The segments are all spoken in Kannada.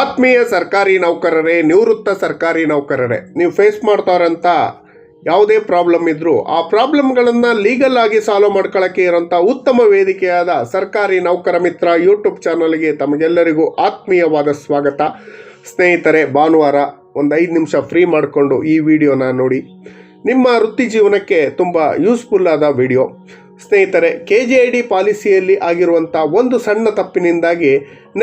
ಆತ್ಮೀಯ ಸರ್ಕಾರಿ ನೌಕರರೇ, ನಿವೃತ್ತ ಸರ್ಕಾರಿ ನೌಕರರೇ, ನೀವು ಫೇಸ್ ಮಾಡ್ತಾರಂತ ಯಾವುದೇ ಪ್ರಾಬ್ಲಮ್ ಇದ್ದರೂ ಆ ಪ್ರಾಬ್ಲಮ್ಗಳನ್ನು ಲೀಗಲ್ ಆಗಿ ಸಾಲ್ವ್ ಮಾಡ್ಕೊಳ್ಳೋಕ್ಕೆ ಇರೋಂಥ ಉತ್ತಮ ವೇದಿಕೆಯಾದ ಸರ್ಕಾರಿ ನೌಕರ ಮಿತ್ರ ಯೂಟ್ಯೂಬ್ ಚಾನಲ್ಗೆ ತಮಗೆಲ್ಲರಿಗೂ ಆತ್ಮೀಯವಾದ ಸ್ವಾಗತ. ಸ್ನೇಹಿತರೆ, ಭಾನುವಾರ ಒಂದು ಐದು ನಿಮಿಷ ಫ್ರೀ ಮಾಡಿಕೊಂಡು ಈ ವಿಡಿಯೋನ ನೋಡಿ. ನಿಮ್ಮ ವೃತ್ತಿ ಜೀವನಕ್ಕೆ ತುಂಬ ಯೂಸ್ಫುಲ್ ಆದ ವಿಡಿಯೋ ಸ್ನೇಹಿತರೆ ಕೆ ಜೆ ಐ ಡಿ ಪಾಲಿಸಿಯಲ್ಲಿ ಆಗಿರುವಂಥ ಒಂದು ಸಣ್ಣ ತಪ್ಪಿನಿಂದಾಗಿ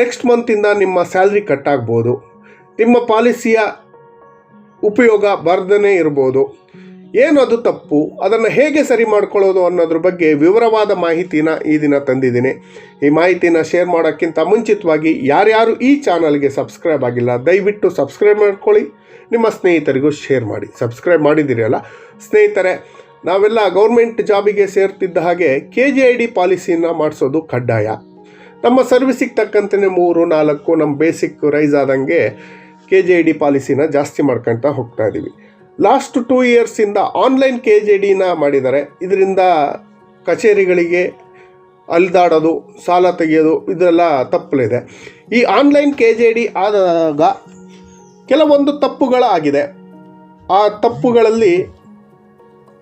ನೆಕ್ಸ್ಟ್ ಮಂತಿಂದ ನಿಮ್ಮ ಸ್ಯಾಲ್ರಿ ಕಟ್ ಆಗ್ಬೋದು. ನಿಮ್ಮ ಪಾಲಿಸಿಯ ಉಪಯೋಗ ಬರ್ದೇ ಇರ್ಬೋದು. ಏನು ಅದು ತಪ್ಪು? ಅದನ್ನು ಹೇಗೆ ಸರಿ ಮಾಡ್ಕೊಳ್ಳೋದು ಅನ್ನೋದ್ರ ಬಗ್ಗೆ ವಿವರವಾದ ಮಾಹಿತಿನ ಈ ದಿನ ತಂದಿದ್ದೀನಿ. ಈ ಮಾಹಿತಿನ ಶೇರ್ ಮಾಡೋಕ್ಕಿಂತ ಮುಂಚಿತವಾಗಿ ಯಾರ್ಯಾರು ಈ ಚಾನಲ್ಗೆ ಸಬ್ಸ್ಕ್ರೈಬ್ ಆಗಿಲ್ಲ, ದಯವಿಟ್ಟು ಸಬ್ಸ್ಕ್ರೈಬ್ ಮಾಡ್ಕೊಳ್ಳಿ. ನಿಮ್ಮ ಸ್ನೇಹಿತರಿಗೂ ಶೇರ್ ಮಾಡಿ. ಸಬ್ಸ್ಕ್ರೈಬ್ ಮಾಡಿದ್ದೀರಲ್ಲ ಸ್ನೇಹಿತರೆ ನಾವೆಲ್ಲ ಗೌರ್ಮೆಂಟ್ ಜಾಬಿಗೆ ಸೇರ್ತಿದ್ದ ಹಾಗೆ ಕೆ ಜಿ ಐ ಡಿ ಪಾಲಿಸಿನ ಮಾಡಿಸೋದು ಕಡ್ಡಾಯ. ನಮ್ಮ ಸರ್ವಿಸಿಗೆ ತಕ್ಕಂತೆ ಮೂರು, ನಾಲ್ಕು, ನಮ್ಮ ಬೇಸಿಕ್ ರೈಸ್ ಆದಂಗೆ ಕೆ ಜಿ ಐ ಡಿ ಪಾಲಿಸಿನ ಜಾಸ್ತಿ ಮಾಡ್ಕೊಳ್ತಾ ಹೋಗ್ತಾ ಇದ್ದೀವಿ ಲಾಸ್ಟ್ ಟೂ ಇಯರ್ಸಿಂದ ಆನ್ಲೈನ್ ಕೆ ಜೆ ಡಿನ ಮಾಡಿದ್ದಾರೆ. ಇದರಿಂದ ಕಚೇರಿಗಳಿಗೆ ಅಲ್ದಾಡೋದು, ಸಾಲ ತೆಗೆಯೋದು, ಇದೆಲ್ಲ ತಪ್ಪಲಿದೆ ಈ ಆನ್ಲೈನ್ ಕೆ ಜೆ ಡಿ ಆದಾಗ ಕೆಲವೊಂದು ತಪ್ಪುಗಳಾಗಿದೆ. ಆ ತಪ್ಪುಗಳಲ್ಲಿ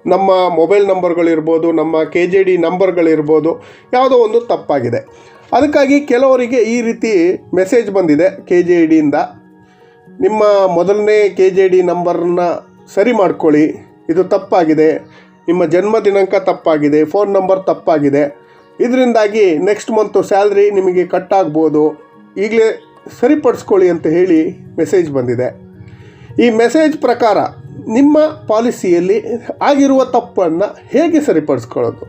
ನಮ್ಮ ಮೊಬೈಲ್ ನಂಬರ್ಗಳಿರ್ಬೋದು, ನಮ್ಮ ಕೆ ಜೆ ಡಿ ನಂಬರ್ಗಳಿರ್ಬೋದು, ಯಾವುದೋ ಒಂದು ತಪ್ಪಾಗಿದೆ. ಅದಕ್ಕಾಗಿ ಕೆಲವರಿಗೆ ಈ ರೀತಿ ಮೆಸೇಜ್ ಬಂದಿದೆ ಕೆ ಜೆ ಡಿಯಿಂದ ನಿಮ್ಮ ಮೊದಲನೇ ಕೆ ಜೆ ಡಿ ನಂಬರನ್ನ ಸರಿ ಮಾಡ್ಕೊಳ್ಳಿ. ಇದು ತಪ್ಪಾಗಿದೆ. ನಿಮ್ಮ ಜನ್ಮ ದಿನಾಂಕ ತಪ್ಪಾಗಿದೆ. ಫೋನ್ ನಂಬರ್ ತಪ್ಪಾಗಿದೆ. ಇದರಿಂದಾಗಿ ನೆಕ್ಸ್ಟ್ ಮಂತು ಸ್ಯಾಲ್ರಿ ನಿಮಗೆ ಕಟ್ ಆಗ್ಬೋದು. ಈಗಲೇ ಸರಿಪಡಿಸ್ಕೊಳ್ಳಿ ಅಂತ ಹೇಳಿ ಮೆಸೇಜ್ ಬಂದಿದೆ. ಈ ಮೆಸೇಜ್ ಪ್ರಕಾರ ನಿಮ್ಮ ಪಾಲಿಸಿಯಲ್ಲಿ ಆಗಿರುವ ತಪ್ಪನ್ನು ಹೇಗೆ ಸರಿಪಡಿಸ್ಕೊಳ್ಳೋದು?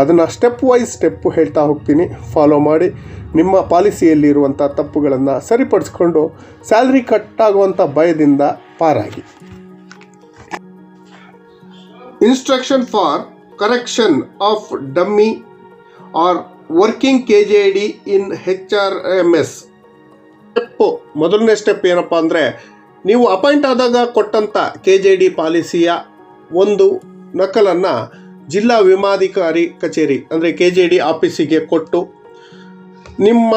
ಅದನ್ನು ಸ್ಟೆಪ್ ವೈಸ್ ಸ್ಟೆಪ್ಪು ಹೇಳ್ತಾ ಹೋಗ್ತೀನಿ. ಫಾಲೋ ಮಾಡಿ. ನಿಮ್ಮ ಪಾಲಿಸಿಯಲ್ಲಿರುವಂಥ ತಪ್ಪುಗಳನ್ನು ಸರಿಪಡಿಸ್ಕೊಂಡು ಸ್ಯಾಲ್ರಿ ಕಟ್ ಆಗುವಂಥ ಭಯದಿಂದ ಪಾರಾಗಿ. Instruction for correction of dummy or working K J D in H R M S step ಮೊದಲನೇ ಸ್ಟೆಪ್ ಏನಪ್ಪ ಅಂದರೆ ನೀವು ಅಪಾಯಿಂಟ್ ಆದಾಗ ಕೊಟ್ಟಂಥ ಕೆ ಜೆ ಡಿ ಪಾಲಿಸಿಯ ಒಂದು ನಕಲನ್ನು ಜಿಲ್ಲಾ ವಿಮಾಧಿಕಾರಿ ಕಚೇರಿ, ಅಂದರೆ ಕೆ ಜೆ ಡಿ ಆಫೀಸಿಗೆ ಕೊಟ್ಟು ನಿಮ್ಮ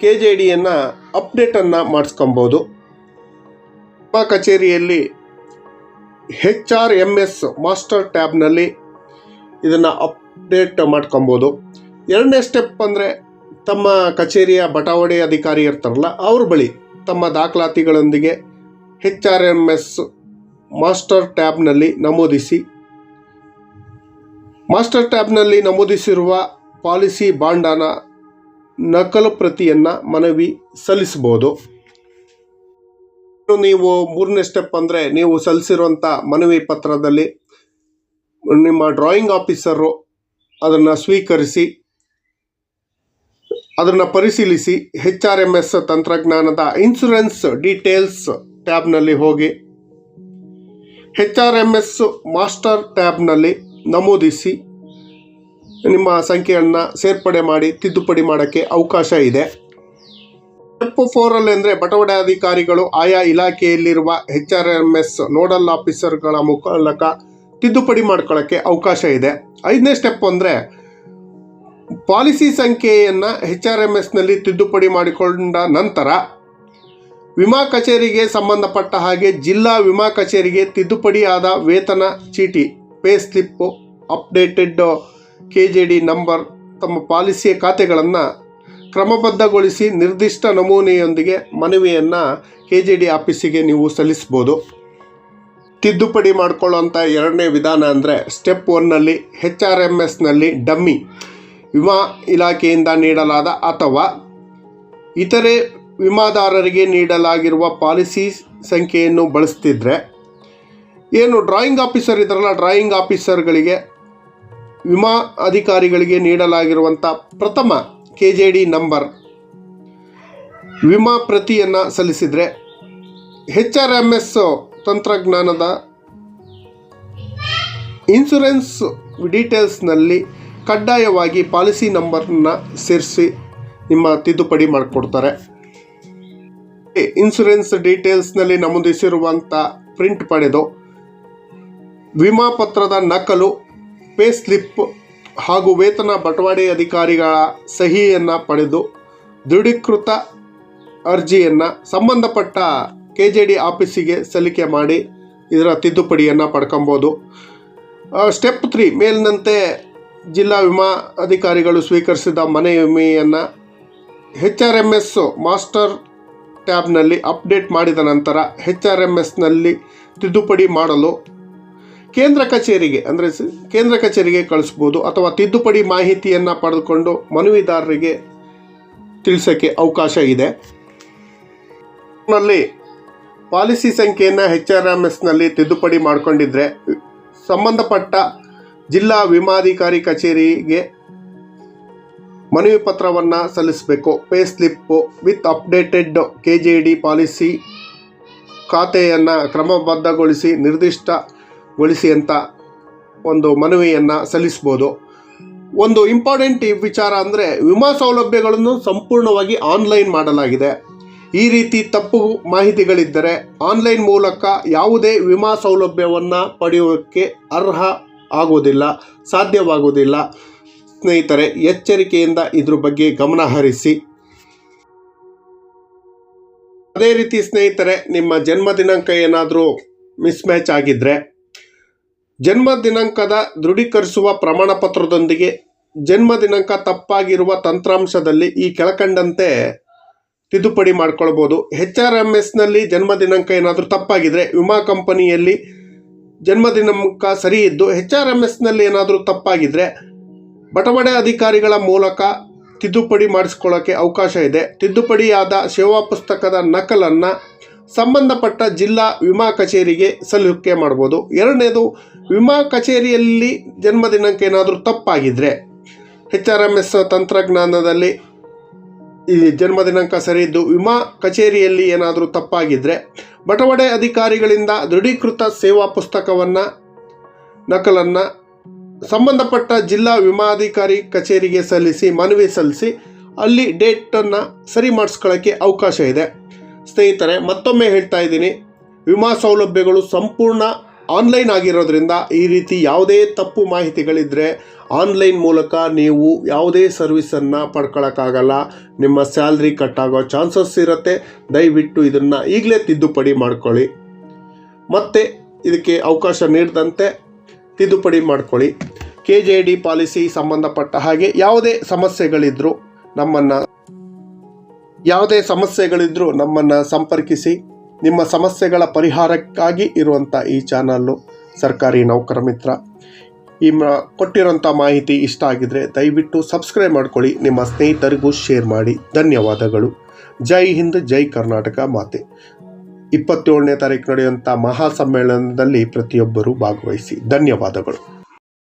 ಕೆ ಜೆ ಡಿಯನ್ನು ಅಪ್ಡೇಟನ್ನು ಮಾಡಿಸ್ಕೊಬೋದು. ನಿಮ್ಮ ಕಚೇರಿಯಲ್ಲಿ H R M S master ಟ್ಯಾಬ್ನಲ್ಲಿ ಇದನ್ನು ಅಪ್ಡೇಟ್ ಮಾಡ್ಕೊಬೋದು. ಎರಡನೇ ಸ್ಟೆಪ್ ಅಂದರೆ ತಮ್ಮ ಕಚೇರಿಯ ಬಟಾವಣೆ ಅಧಿಕಾರಿ ಇರ್ತಾರಲ್ಲ, ಅವ್ರ ಬಳಿ ತಮ್ಮ ದಾಖಲಾತಿಗಳೊಂದಿಗೆ H R M S master ಟ್ಯಾಬ್ನಲ್ಲಿ ನಮೂದಿಸಿ. ಮಾಸ್ಟರ್ ಟ್ಯಾಬ್ನಲ್ಲಿ ನಮೂದಿಸಿರುವ ಪಾಲಿಸಿ ಬಾಂಡನ ನಕಲು ಪ್ರತಿಯನ್ನು ಮನವಿ ಸಲ್ಲಿಸ್ಬೋದು ನೀವು ಮೂರನೇ ಸ್ಟೆಪ್ ಅಂದರೆ ನೀವು ಸಲ್ಲಿಸಿರುವಂಥ ಮನವಿ ಪತ್ರದಲ್ಲಿ ನಿಮ್ಮ ಡ್ರಾಯಿಂಗ್ ಆಫೀಸರು ಅದನ್ನು ಸ್ವೀಕರಿಸಿ, ಅದನ್ನು ಪರಿಶೀಲಿಸಿ ಹೆಚ್ ಆರ್ ಎಂ ಎಸ್ ತಂತ್ರಜ್ಞಾನದ ಇನ್ಸುರೆನ್ಸ್ ಡೀಟೇಲ್ಸ್ ಟ್ಯಾಬ್ನಲ್ಲಿ ಹೋಗಿ. H R M S master ಟ್ಯಾಬ್ನಲ್ಲಿ ನಮೂದಿಸಿ ನಿಮ್ಮ ಸಂಖ್ಯೆಯನ್ನು ಸೇರ್ಪಡೆ ಮಾಡಿ ತಿದ್ದುಪಡಿ ಮಾಡೋಕ್ಕೆ ಅವಕಾಶ ಇದೆ. ಸ್ಟೆಪ್ ಫೋರಲ್ಲಿ ಅಂದರೆ ಬಟವಡೆ ಅಧಿಕಾರಿಗಳು ಆಯಾ ಇಲಾಖೆಯಲ್ಲಿರುವ H R M S nodal ಆಫೀಸರ್ಗಳ ಮೂಲಕ ತಿದ್ದುಪಡಿ ಮಾಡ್ಕೊಳ್ಳೋಕ್ಕೆ ಅವಕಾಶ ಇದೆ. ಐದನೇ ಸ್ಟೆಪ್ ಅಂದರೆ ಪಾಲಿಸಿ ಸಂಖ್ಯೆಯನ್ನು ಹೆಚ್ ಆರ್ ಎಂ ಎಸ್ನಲ್ಲಿ ತಿದ್ದುಪಡಿ ಮಾಡಿಕೊಂಡ ನಂತರ ವಿಮಾ ಕಚೇರಿಗೆ ಸಂಬಂಧಪಟ್ಟ ಹಾಗೆ ಜಿಲ್ಲಾ ವಿಮಾ ಕಚೇರಿಗೆ ತಿದ್ದುಪಡಿಯಾದ ವೇತನ ಚೀಟಿ, pay slip updated K J D number ತಮ್ಮ ಪಾಲಿಸಿಯ ಖಾತೆಗಳನ್ನು ಕ್ರಮಬದ್ಧಗೊಳಿಸಿ ನಿರ್ದಿಷ್ಟ ನಮೂನೆಯೊಂದಿಗೆ ಮನವಿಯನ್ನು ಕೆ ಜೆ ಡಿ ಆಫೀಸಿಗೆ ನೀವು ಸಲ್ಲಿಸ್ಬೋದು ತಿದ್ದುಪಡಿ ಮಾಡಿಕೊಳ್ಳುವಂಥ ಎರಡನೇ ವಿಧಾನ ಅಂದರೆ ಸ್ಟೆಪ್ ಒನ್ನಲ್ಲಿ ಹೆಚ್ ಆರ್ ಎಂ ಎಸ್ನಲ್ಲಿ ಡಮ್ಮಿ ವಿಮಾ ಇಲಾಖೆಯಿಂದ ನೀಡಲಾದ ಅಥವಾ ಇತರೆ ವಿಮಾದಾರರಿಗೆ ನೀಡಲಾಗಿರುವ ಪಾಲಿಸಿ ಸಂಖ್ಯೆಯನ್ನು ಬಳಸ್ತಿದ್ರೆ, ಏನು ಡ್ರಾಯಿಂಗ್ ಆಫೀಸರ್ ಇದ್ರಲ್ಲ ಡ್ರಾಯಿಂಗ್ ಆಫೀಸರ್ಗಳಿಗೆ ವಿಮಾ ಅಧಿಕಾರಿಗಳಿಗೆ ನೀಡಲಾಗಿರುವಂಥ ಪ್ರಥಮ ಕೆ ಜೆ ಡಿ ನಂಬರ್ ವಿಮಾ ಪ್ರತಿಯನ್ನು ಸಲ್ಲಿಸಿದರೆ ಹೆಚ್ ಆರ್ ಎಂ ಎಸ್ ತಂತ್ರಜ್ಞಾನದ ಇನ್ಸುರೆನ್ಸ್ ಡೀಟೇಲ್ಸ್ನಲ್ಲಿ ಕಡ್ಡಾಯವಾಗಿ ಪಾಲಿಸಿ ನಂಬರ್ನ ಸೇರಿಸಿ ನಿಮ್ಮ ತಿದ್ದುಪಡಿ ಮಾಡಿಕೊಡ್ತಾರೆ. ಇನ್ಶೂರೆನ್ಸ್ ಡೀಟೇಲ್ಸ್ನಲ್ಲಿ ನಮೂದಿಸಿರುವಂಥ ಪ್ರಿಂಟ್ ಪಡೆದು ವಿಮಾ ಪತ್ರದ ನಕಲು ಪೇ ಸ್ಲಿಪ್ ಹಾಗೂ ವೇತನ ಬಟವಾಡೆ ಅಧಿಕಾರಿಗಳ ಸಹಿಯನ್ನು ಪಡೆದು ದೃಢೀಕೃತ ಅರ್ಜಿಯನ್ನು ಸಂಬಂಧಪಟ್ಟ ಕೆ ಜೆ ಡಿ ಆಫೀಸಿಗೆ ಸಲ್ಲಿಕೆ ಮಾಡಿ ಇದರ ತಿದ್ದುಪಡಿಯನ್ನು ಪಡ್ಕೊಬೋದು. ಸ್ಟೆಪ್ ತ್ರೀ ಮೇಲಿನಂತೆ ಜಿಲ್ಲಾ ವಿಮಾ ಅಧಿಕಾರಿಗಳು ಸ್ವೀಕರಿಸಿದ ಮನೆ ವಿಮೆಯನ್ನು H R M S master ಟ್ಯಾಬ್ನಲ್ಲಿ update ಮಾಡಿದ ನಂತರ ಹೆಚ್ ಆರ್ ಎಂ ಎಸ್ನಲ್ಲಿ ತಿದ್ದುಪಡಿ ಮಾಡಲು ಕೇಂದ್ರ ಕಚೇರಿಗೆ, ಅಂದರೆ ಕೇಂದ್ರ ಕಚೇರಿಗೆ ಕಳಿಸ್ಬೋದು ಅಥವಾ ತಿದ್ದುಪಡಿ ಮಾಹಿತಿಯನ್ನು ಪಡೆದುಕೊಂಡು ಮನವಿದಾರರಿಗೆ ತಿಳಿಸೋಕ್ಕೆ ಅವಕಾಶ ಇದೆ. ನಲ್ಲಿ ಪಾಲಿಸಿ ಸಂಖ್ಯೆಯನ್ನು ಹೆಚ್ ಆರ್ ಎಂ ಎಸ್ನಲ್ಲಿ ತಿದ್ದುಪಡಿ ಮಾಡಿಕೊಂಡಿದ್ರೆ ಸಂಬಂಧಪಟ್ಟ ಜಿಲ್ಲಾ ವಿಮಾಧಿಕಾರಿ ಕಚೇರಿಗೆ ಮನವಿ ಪತ್ರವನ್ನು ಸಲ್ಲಿಸಬೇಕು. Pay slip with updated K J D policy ಖಾತೆಯನ್ನು ಕ್ರಮಬದ್ಧಗೊಳಿಸಿ, ನಿರ್ದಿಷ್ಟಗೊಳಿಸಿ ಅಂತ ಒಂದು ಮನವಿಯನ್ನು ಸಲ್ಲಿಸ್ಬೋದು. ಒಂದು ಇಂಪಾರ್ಟೆಂಟ್ ವಿಚಾರ ಅಂದರೆ ವಿಮಾ ಸೌಲಭ್ಯಗಳನ್ನು ಸಂಪೂರ್ಣವಾಗಿ ಆನ್ಲೈನ್ ಮಾಡಲಾಗಿದೆ. ಈ ರೀತಿ ತಪ್ಪು ಮಾಹಿತಿಗಳಿದ್ದರೆ ಆನ್ಲೈನ್ ಮೂಲಕ ಯಾವುದೇ ವಿಮಾ ಸೌಲಭ್ಯವನ್ನು ಪಡೆಯೋಕ್ಕೆ ಅರ್ಹ ಆಗುವುದಿಲ್ಲ ಸಾಧ್ಯವಾಗುವುದಿಲ್ಲ ಸ್ನೇಹಿತರೆ, ಎಚ್ಚರಿಕೆಯಿಂದ ಇದ್ರ ಬಗ್ಗೆ ಗಮನ ಹರಿಸಿ. ಅದೇ ರೀತಿ ಸ್ನೇಹಿತರೆ, ನಿಮ್ಮ ಜನ್ಮ ದಿನಾಂಕ ಏನಾದರೂ ಮಿಸ್ಮ್ಯಾಚ್ ಆಗಿದ್ದರೆ ಜನ್ಮ ದಿನಾಂಕದ ದೃಢೀಕರಿಸುವ ಪ್ರಮಾಣ ಪತ್ರದೊಂದಿಗೆ ಜನ್ಮ ದಿನಾಂಕ ತಪ್ಪಾಗಿರುವ ತಂತ್ರಾಂಶದಲ್ಲಿ ಈ ಕೆಳಕಂಡಂತೆ ತಿದ್ದುಪಡಿ ಮಾಡ್ಕೊಳ್ಬೋದು. ಹೆಚ್ ಆರ್ ಎಂ ಎಸ್ನಲ್ಲಿ ಜನ್ಮ ದಿನಾಂಕ ಏನಾದರೂ ತಪ್ಪಾಗಿದ್ದರೆ ವಿಮಾ ಕಂಪನಿಯಲ್ಲಿ ಜನ್ಮ ದಿನಾಂಕ ಸರಿ ಇದ್ದು ಹೆಚ್ ಆರ್ ಎಂ ಎಸ್ನಲ್ಲಿ ಏನಾದರೂ ತಪ್ಪಾಗಿದ್ರೆ ಬಟವಡೆ ಅಧಿಕಾರಿಗಳ ಮೂಲಕ ತಿದ್ದುಪಡಿ ಮಾಡಿಸ್ಕೊಳ್ಳೋಕ್ಕೆ ಅವಕಾಶ ಇದೆ. ತಿದ್ದುಪಡಿಯಾದ ಸೇವಾ ಪುಸ್ತಕದ ನಕಲನ್ನು ಸಂಬಂಧಪಟ್ಟ ಜಿಲ್ಲಾ ವಿಮಾ ಕಚೇರಿಗೆ ಸಲ್ಲಿಕೆ ಮಾಡ್ಬೋದು ಎರಡನೇದು, ವಿಮಾ ಕಚೇರಿಯಲ್ಲಿ ಜನ್ಮದಿನಾಂಕ ಏನಾದರೂ ತಪ್ಪಾಗಿದ್ದರೆ ಹೆಚ್ ಆರ್ ಎಂ ಎಸ್ ತಂತ್ರಜ್ಞಾನದಲ್ಲಿ ಈ ಜನ್ಮದಿನಾಂಕ ಸರಿ ಇದ್ದು ವಿಮಾ ಕಚೇರಿಯಲ್ಲಿ ಏನಾದರೂ ತಪ್ಪಾಗಿದ್ದರೆ ಬಟವಡೆ ಅಧಿಕಾರಿಗಳಿಂದ ದೃಢೀಕೃತ ಸೇವಾ ಪುಸ್ತಕವನ್ನು, ನಕಲನ್ನು ಸಂಬಂಧಪಟ್ಟ ಜಿಲ್ಲಾ ವಿಮಾಧಿಕಾರಿ ಕಚೇರಿಗೆ ಸಲ್ಲಿಸಿ, ಮನವಿ ಸಲ್ಲಿಸಿ ಅಲ್ಲಿ ಡೇಟನ್ನು ಸರಿ ಮಾಡಿಸ್ಕೊಳ್ಳೋಕ್ಕೆ ಅವಕಾಶ ಇದೆ. ಸ್ನೇಹಿತರೆ, ಮತ್ತೊಮ್ಮೆ ಹೇಳ್ತಾ ಇದ್ದೀನಿ. ವಿಮಾ ಸೌಲಭ್ಯಗಳು ಸಂಪೂರ್ಣ ಆನ್ಲೈನ್ ಆಗಿರೋದ್ರಿಂದ ಈ ರೀತಿ ಯಾವುದೇ ತಪ್ಪು ಮಾಹಿತಿಗಳಿದ್ದರೆ ಆನ್ಲೈನ್ ಮೂಲಕ ನೀವು ಯಾವುದೇ ಸರ್ವಿಸನ್ನು ಪಡ್ಕೊಳ್ಳೋಕ್ಕಾಗಲ್ಲ ನಿಮ್ಮ ಸ್ಯಾಲ್ರಿ ಕಟ್ಟಾಗೋ ಚಾನ್ಸಸ್ ಇರುತ್ತೆ. ದಯವಿಟ್ಟು ಇದನ್ನು ಈಗಲೇ ತಿದ್ದುಪಡಿ ಮಾಡ್ಕೊಳ್ಳಿ. ಮತ್ತು ಇದಕ್ಕೆ ಅವಕಾಶ ನೀಡದಂತೆ ತಿದ್ದುಪಡಿ ಮಾಡ್ಕೊಳ್ಳಿ. ಕೆ ಜೆ ಡಿ ಪಾಲಿಸಿ ಸಂಬಂಧಪಟ್ಟ ಹಾಗೆ ಯಾವುದೇ ಸಮಸ್ಯೆಗಳಿದ್ದರೂ ನಮ್ಮನ್ನು ಯಾವುದೇ ಸಮಸ್ಯೆಗಳಿದ್ದರೂ ನಮ್ಮನ್ನು ಸಂಪರ್ಕಿಸಿ ನಿಮ್ಮ ಸಮಸ್ಯೆಗಳ ಪರಿಹಾರಕ್ಕಾಗಿ ಇರುವಂಥ ಈ ಚಾನಲ್ಲು ಸರ್ಕಾರಿ ನೌಕರ ಮಿತ್ರ. ಈ ಕೊಟ್ಟಿರೋಂಥ ಮಾಹಿತಿ ಇಷ್ಟ ಆಗಿದ್ರೆ ದಯವಿಟ್ಟು ಸಬ್ಸ್ಕ್ರೈಬ್ ಮಾಡ್ಕೊಳ್ಳಿ, ನಿಮ್ಮ ಸ್ನೇಹಿತರಿಗೂ ಶೇರ್ ಮಾಡಿ. ಧನ್ಯವಾದಗಳು. ಜೈ ಹಿಂದ್, ಜೈ ಕರ್ನಾಟಕ ಮಾತೆ. ಇಪ್ಪತ್ತೇಳನೇ ತಾರೀಕು ನಡೆಯುವಂಥ ಮಹಾ ಸಮ್ಮೇಳನದಲ್ಲಿ ಪ್ರತಿಯೊಬ್ಬರೂ ಭಾಗವಹಿಸಿ. ಧನ್ಯವಾದಗಳು.